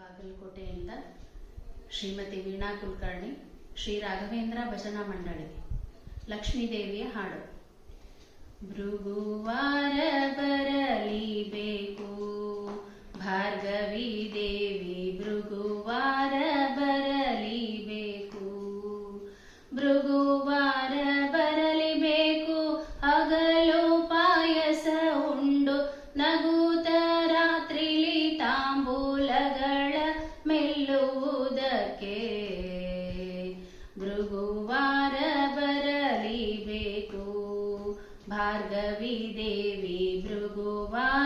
ಬಾಗಲಕೋಟೆಯಿಂದ ಶ್ರೀಮತಿ ವೀಣಾ ಕುಲಕರ್ಣಿ, ಶ್ರೀ ರಾಘವೇಂದ್ರ ಭಜನಾ ಮಂಡಳಿ ಲಕ್ಷ್ಮೀದೇವಿಯ ಹಾಡು. ಭೃಗುವಾರ ಬರಲಿಬೇಕು ಭಾರ್ಗವಿ ದೇವಿ ಭೃಗುವಾರ ಬರಲಿಬೇಕು ಭೃಗುವಾರ ಬರಲಿಬೇಕು ಹಗಲು ಪಾಯಸ ಉಂಡು, ನಗು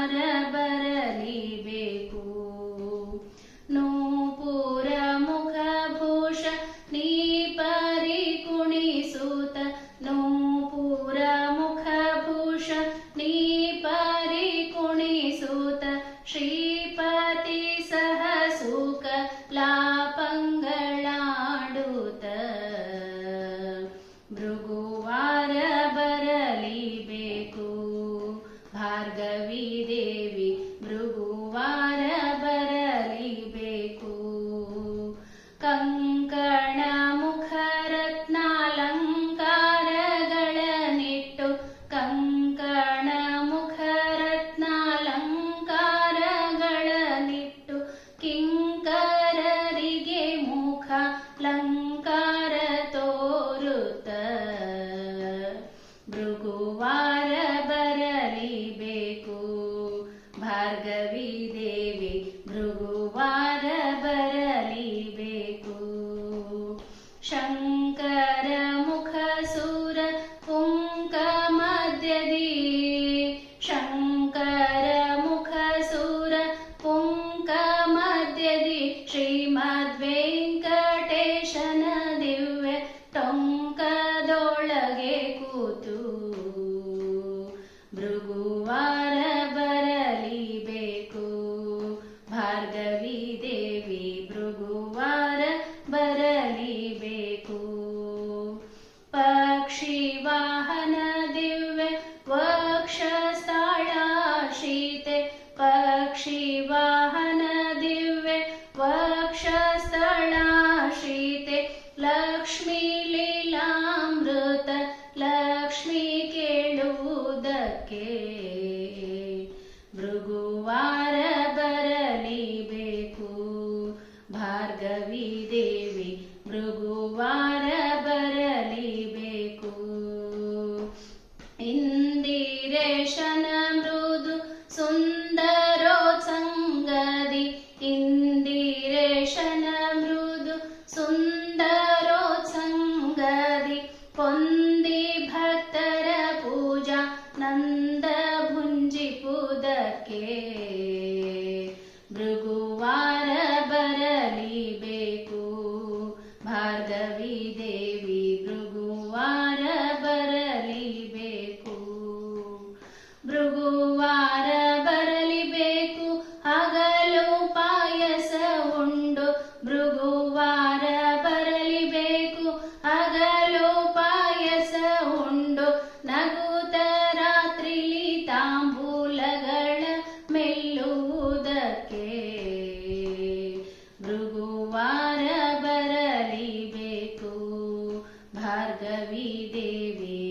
Para wow. actually ಕೆ ಮೃಗುವಾರ ಬರಲಿಬೇಕು ಭಾರ್ಗವಿ ದೇವಿ ಮಾಧವಿ ದೇವಿ